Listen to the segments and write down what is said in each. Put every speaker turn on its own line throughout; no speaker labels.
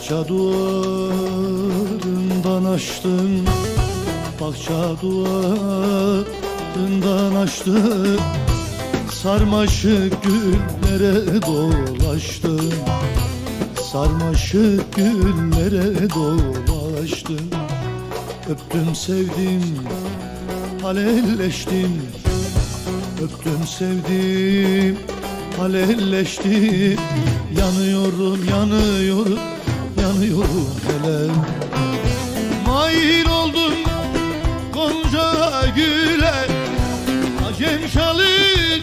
Bahçe duvarından açtım Bahçe duvarından açtım. Sarmaşık güllere dolaştım Sarmaşık güllere dolaştım. Öptüm sevdim Halelleştim. Öptüm sevdim Halelleştim. Yanıyorum yanıyorum Yanıyorum hele. Mail oldum Gonca güle. Acem şalın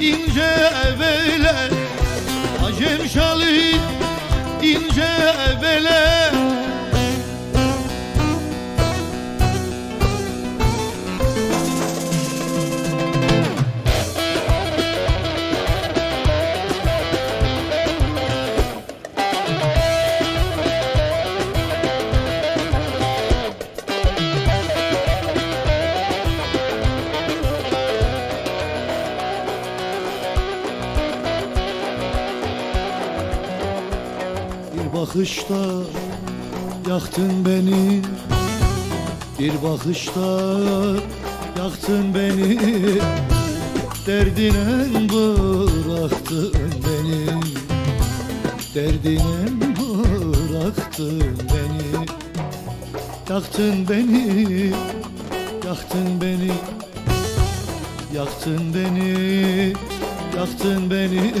ince evele. Acem şalın ince evele bakışta yaktın beni. Bir bakışta yaktın beni. Derdine bıraktın beni. Derdine bıraktın beni. Yaktın beni Yaktın beni. Yaktın beni Yaktın beni.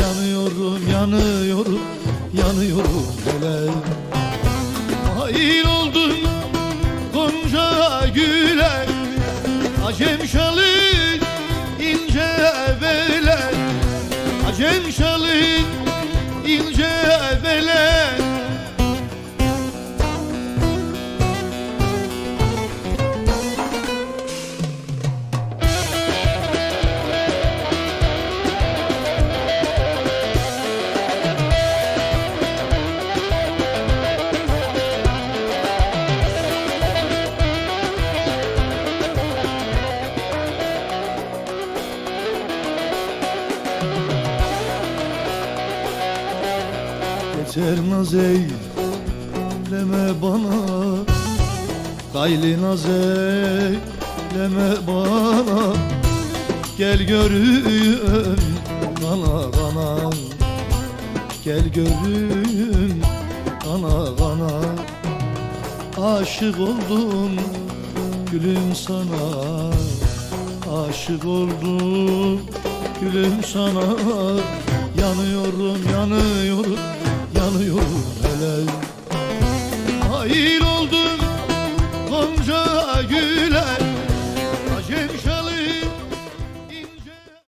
Yanıyorum yanıyorum Yanıyorum hele Hain oldum Gonca güle Acem şalın ince bele Acem şalın ince Yeter naz eyleme bana. Gayli naz eyleme bana. Gel görün kana kana Gel görün kana kana Aşık oldum gülüm sana. Aşık oldum gülüm sana. Yanıyorum yanıyorum yanıyor hele Hayır